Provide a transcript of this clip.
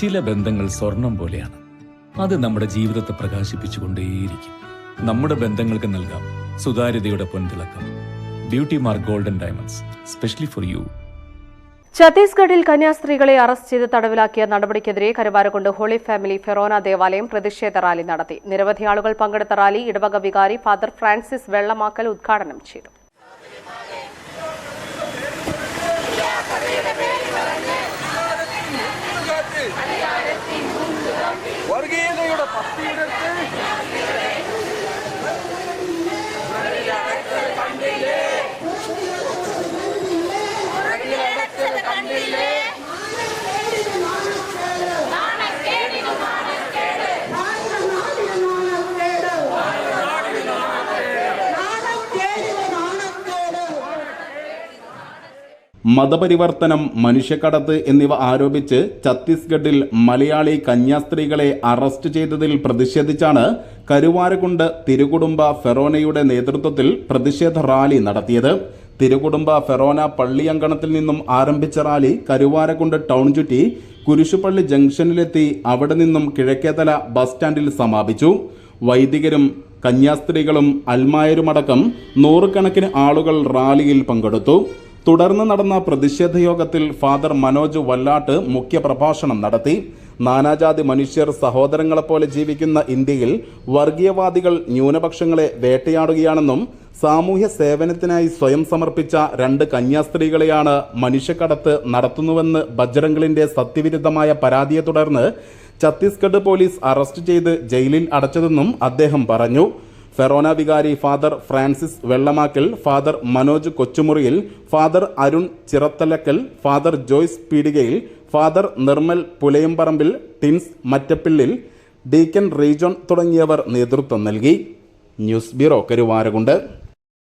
ചില ബന്ധങ്ങൾ സ്വർണം പോലെയാണ്. അത് നമ്മുടെ ജീവിതത്തെ പ്രകാശിപ്പിച്ചുകൊണ്ടേയിരിക്കും. നമ്മുടെ ബന്ധങ്ങൾക്ക് നൽകാം സുതാര്യതയുടെ പൊൻതിളക്കം. Beauty mark golden diamonds specially for you ഛത്തീസ്ഗഡിൽ കന്യാസ്ത്രീകളെ അറസ്റ്റ് ചെയ്ത് തടവിലാക്കിയ നടപടിക്കെതിരെ കരുവാരക്കുണ്ട് ഹോളി ഫാമിലി ഫെറോന ദേവാലയം പ്രതിഷേധ റാലി നടത്തി. നിരവധി ആളുകൾ പങ്കെടുത്ത റാലി ഇടവക വികാരി ഫാദർ ഫ്രാൻസിസ് വെള്ളമാക്കൽ ഉദ്ഘാടനം ചെയ്തു. വർഗീയതയുടെ മതപരിവർത്തനം മനുഷ്യക്കടത്ത് എന്നിവ ആരോപിച്ച് ഛത്തീസ്ഗഡിൽ മലയാളി കന്യാസ്ത്രീകളെ അറസ്റ്റ് ചെയ്തതിൽ പ്രതിഷേധിച്ചാണ് കരുവാരകുണ്ട് തിരുകുടുംബ ഫെറോനയുടെ നേതൃത്വത്തിൽ പ്രതിഷേധ റാലി നടത്തിയത്. തിരുകുടുംബ ഫെറോന പള്ളി അങ്കണത്തിൽ നിന്നും ആരംഭിച്ച റാലി കരുവാരകുണ്ട് ടൗൺ ചുറ്റി കുരിശുപള്ളി ജംഗ്ഷനിലെത്തി അവിടെ നിന്നും കിഴക്കേതല ബസ് സ്റ്റാൻഡിൽ സമാപിച്ചു. വൈദികരും കന്യാസ്ത്രീകളും അൽമായരുമടക്കം നൂറുകണക്കിന് ആളുകൾ റാലിയിൽ പങ്കെടുത്തു. തുടർന്ന് നടന്ന പ്രതിഷേധ യോഗത്തിൽ ഫാദർ മനോജ് വല്ലാട്ട് മുഖ്യപ്രഭാഷണം നടത്തി. നാനാജാതി മനുഷ്യർ സഹോദരങ്ങളെപ്പോലെ ജീവിക്കുന്ന ഇന്ത്യയിൽ വർഗീയവാദികൾ ന്യൂനപക്ഷങ്ങളെ വേട്ടയാടുകയാണെന്നും സാമൂഹ്യ സേവനത്തിനായി സ്വയം സമർപ്പിച്ച രണ്ട് കന്യാസ്ത്രീകളെയാണ് മനുഷ്യക്കടത്ത് നടത്തുന്നുവെന്ന് ബജ്രംഗളിന്റെ സത്യവിരുദ്ധമായ പരാതിയെ തുടർന്ന് ഛത്തീസ്ഗഡ് പോലീസ് അറസ്റ്റ് ചെയ്ത് ജയിലിൽ അടച്ചതെന്നും അദ്ദേഹം പറഞ്ഞു. ഫെറോന വികാരി father Francis Vellamakkal father Manoj Kochumuriyil father Arun Chirathalakkal father Joyce Peedikayil father Nirmal Pulayamparambil Tins Mattappillil deacon Rejohn തുടങ്ങിയവർ നേതൃത്വം നൽകി. News bureau Karuvarakundu.